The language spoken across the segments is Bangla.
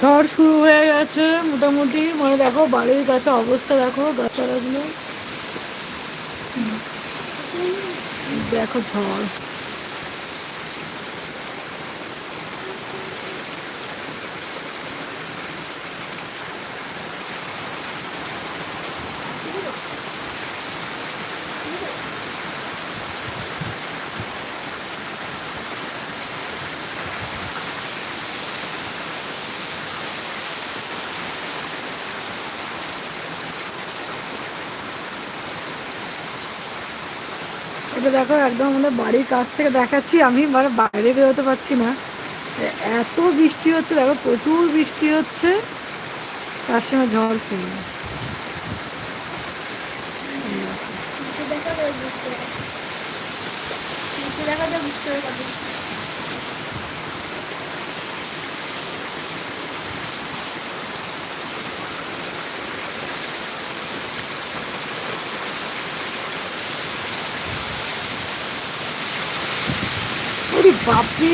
ঝড় শুরু হয়ে গেছে মোটামুটি। মানে দেখো বাড়ির কাছে অবস্থা দেখো গাছপালাগুলো। দেখো ঝড়। এটা দেখো, একদম আমাদের বাড়ির কাছ থেকে দেখাচ্ছি আমি মানে বাইরে বেরোতে পারছি না। এত বৃষ্টি হচ্ছে, দেখো, প্রচুর বৃষ্টি হচ্ছে। তার সঙ্গে ঝড় ছিল দেখা যায় বুঝতে হবে। নিচে দেখা যায় বুঝতে হবে ওরে বাপরে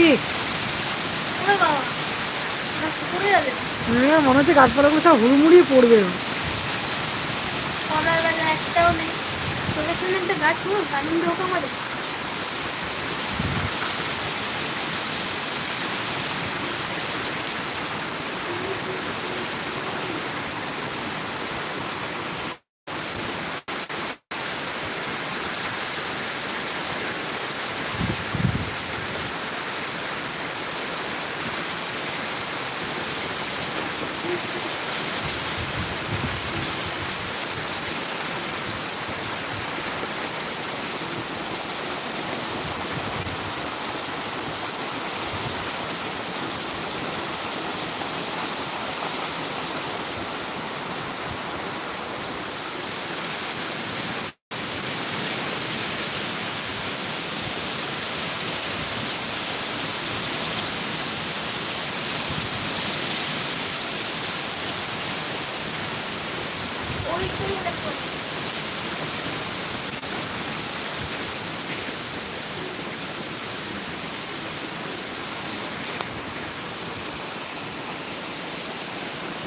হ্যাঁ মনে হচ্ছে গাছপালাগুলো সব হুড়মুড়িয়ে পড়বে। সকালবেলা একটাও নেই। চোখের সামনে একটা গাছ পুরো দারুণ ঢোকা মারে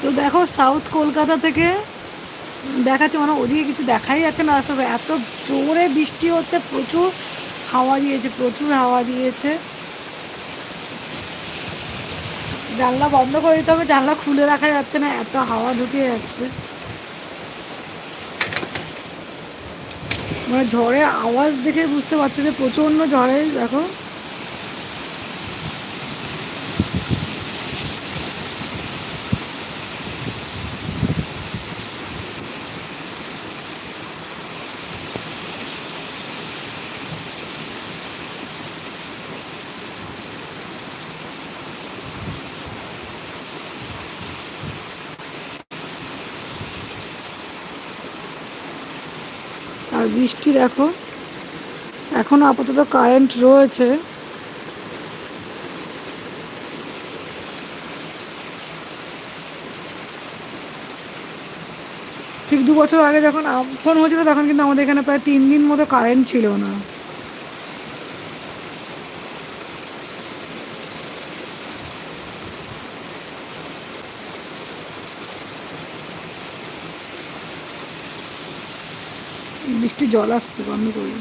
তো দেখো সাউথ কলকাতা থেকে দেখাচ্ছে মানে ওদিকে কিছু দেখাই যাচ্ছে না, আসলে এত জোরে বৃষ্টি হচ্ছে, প্রচুর হাওয়া দিয়েছে, প্রচুর হাওয়া দিয়েছে। জানলা বন্ধ করে দিতে হবে, জানলা খুলে রাখা যাচ্ছে না, এত হাওয়া ঢুকে যাচ্ছে। মানে ঝড়ে আওয়াজ দেখে বুঝতে পারছ যে প্রচণ্ড ঝড়ে দেখো। আর বৃষ্টি দেখো। এখন আপাতত কারেন্ট রয়েছে। ঠিক দু বছর আগে যখন আমফান হয়েছিল, তখন কিন্তু আমাদের এখানে প্রায় তিন দিন মতো কারেন্ট ছিল না। বৃষ্টি জল আসছে বন্ধ করি।